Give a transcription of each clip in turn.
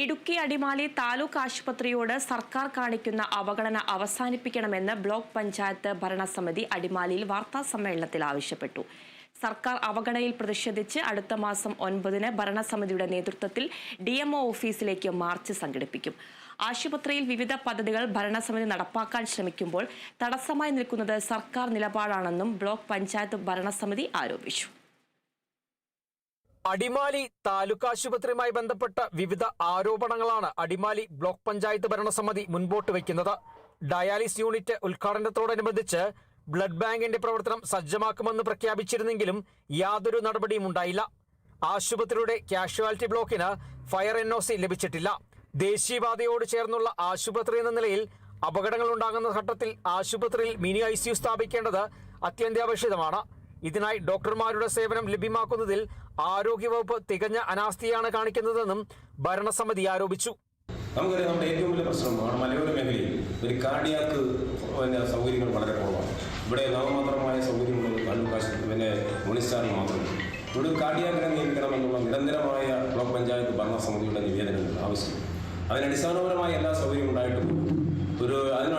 ഇടുക്കി അടിമാലി താലൂക്ക് ആശുപത്രിയോട് സർക്കാർ കാണിക്കുന്ന അവഗണന അവസാനിപ്പിക്കണമെന്ന് ബ്ലോക്ക് പഞ്ചായത്ത് ഭരണസമിതി അടിമാലിയിൽ വാർത്താ സമ്മേളനത്തിൽ ആവശ്യപ്പെട്ടു. സർക്കാർ അവഗണയിൽ പ്രതിഷേധിച്ച് അടുത്ത മാസം ഒൻപതിന് ഭരണസമിതിയുടെ നേതൃത്വത്തിൽ ഡി ഓഫീസിലേക്ക് മാർച്ച് സംഘടിപ്പിക്കും. ആശുപത്രിയിൽ വിവിധ പദ്ധതികൾ ഭരണസമിതി നടപ്പാക്കാൻ ശ്രമിക്കുമ്പോൾ തടസ്സമായി നിൽക്കുന്നത് സർക്കാർ നിലപാടാണെന്നും ബ്ലോക്ക് പഞ്ചായത്ത് ഭരണസമിതി ആരോപിച്ചു. അടിമാലി താലൂക്ക് ആശുപത്രിയുമായി ബന്ധപ്പെട്ട വിവിധ ആരോപണങ്ങളാണ് അടിമാലി ബ്ലോക്ക് പഞ്ചായത്ത് ഭരണസമിതി മുൻപോട്ട് വയ്ക്കുന്നത്. ഡയാലിസ് യൂണിറ്റ് ഉദ്ഘാടനത്തോടനുബന്ധിച്ച് ബ്ലഡ് ബാങ്കിന്റെ പ്രവർത്തനം സജ്ജമാക്കുമെന്ന് പ്രഖ്യാപിച്ചിരുന്നെങ്കിലും യാതൊരു നടപടിയും ഉണ്ടായില്ല. ആശുപത്രിയുടെ കാഷ്വാലിറ്റി ബ്ലോക്കിന് ഫയർ എൻ ലഭിച്ചിട്ടില്ല. ദേശീയപാതയോട് ചേർന്നുള്ള ആശുപത്രി എന്ന നിലയിൽ അപകടങ്ങൾ ഉണ്ടാകുന്ന ഘട്ടത്തിൽ ആശുപത്രിയിൽ മിനി ഐ സ്ഥാപിക്കേണ്ടത് അത്യന്താപേക്ഷിതമാണ്. ഇതിനായി ഡോക്ടർമാരുടെ സേവനം ലഭ്യമാക്കുന്നതിൽ ആരോഗ്യവകുപ്പ് തികഞ്ഞ അനാസ്ഥയാണ് കാണിക്കുന്നതെന്നും ഭരണസമിതി ആരോപിച്ചു. നമുക്കറിയാം നമ്മുടെ ഏറ്റവും വലിയ പ്രശ്നമാണ് മലയോര മേഖലയിൽ ഒരു കാർഡിയാക്ക് പിന്നെ സൗകര്യങ്ങൾ വളരെ കുറവാണ്. ഇവിടെ നാമമാത്രമായ താലൂക്ക് പിന്നെ മുനിസ്റ്റാറിൽ മാത്രമേ ഇവിടെ കാർഡിയാക്കിനെ നിയമിക്കണമെന്നുള്ള നിരന്തരമായ ബ്ലോക്ക് പഞ്ചായത്ത് ഭരണസമിതിയുടെ നിവേദനങ്ങൾ ആവശ്യം. അതിനടിസ്ഥാനപരമായ എല്ലാ സൗകര്യവും ഉണ്ടായിട്ടും ഒരു അതിന്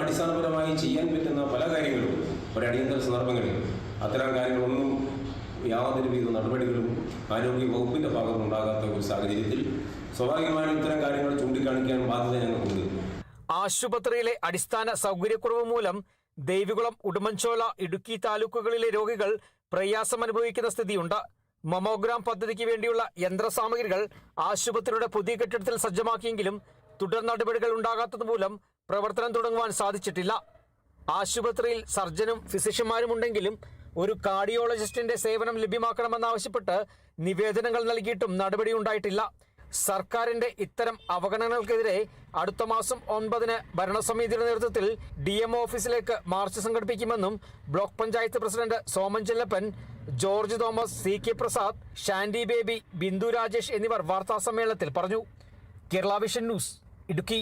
ചെയ്യാൻ പറ്റുന്ന പല കാര്യങ്ങളും ഒരു അടിയന്തര സന്ദർഭങ്ങളിൽ അത്തരം കാര്യങ്ങളൊന്നും യാതൊരു വിധ നടപടികളും ആരോഗ്യ വകുപ്പിന്റെ ഭാഗത്തുനിന്നുണ്ടാകാത്ത ഒരു സാഹചര്യത്തിൽ സ്വാഭാവികമായും ഇത്തരം കാര്യങ്ങൾ ചൂണ്ടിക്കാണിക്കാൻ ബാധ്യത ഞങ്ങൾക്കുണ്ട്. ആശുപത്രിയിലെ അടിസ്ഥാന സൗകര്യക്കുറവ് മൂലം ദേവികുളം ഉടുമ്പൻചോല ഇടുക്കി താലൂക്കുകളിലെ രോഗികൾ പ്രയാസം അനുഭവിക്കുന്ന സ്ഥിതിയുണ്ട്. മൊമോഗ്രാം പദ്ധതിക്ക് വേണ്ടിയുള്ള യന്ത്രസാമഗ്രികൾ ആശുപത്രിയുടെ പുതിയ കെട്ടിടത്തിൽ സജ്ജമാക്കിയെങ്കിലും തുടർ നടപടികൾ ഉണ്ടാകാത്തത് മൂലം പ്രവർത്തനം തുടങ്ങുവാൻ സാധിച്ചിട്ടില്ല. ആശുപത്രിയിൽ സർജനും ഫിസിഷ്യന്മാരും ഉണ്ടെങ്കിലും ഒരു കാർഡിയോളജിസ്റ്റിന്റെ സേവനം ലഭ്യമാക്കണമെന്നാവശ്യപ്പെട്ട് നിവേദനങ്ങൾ നൽകിയിട്ടും നടപടി ഉണ്ടായിട്ടില്ല സർക്കാരിന്റെ ഇത്തരം അവഗണനകൾക്കെതിരെ അടുത്ത മാസം ഒൻപതിന് ഭരണസമിതിയുടെ നേതൃത്വത്തിൽ ഡി എം ഓഫീസിലേക്ക് മാർച്ച് സംഘടിപ്പിക്കുമെന്നും block panchayat president Soman Chellappan George Thomas C K Prasad Shandy Baby Bindu Rajesh എന്നിവർ വാർത്താസമ്മേളനത്തിൽ പറഞ്ഞു. Kerala vision news Idukki.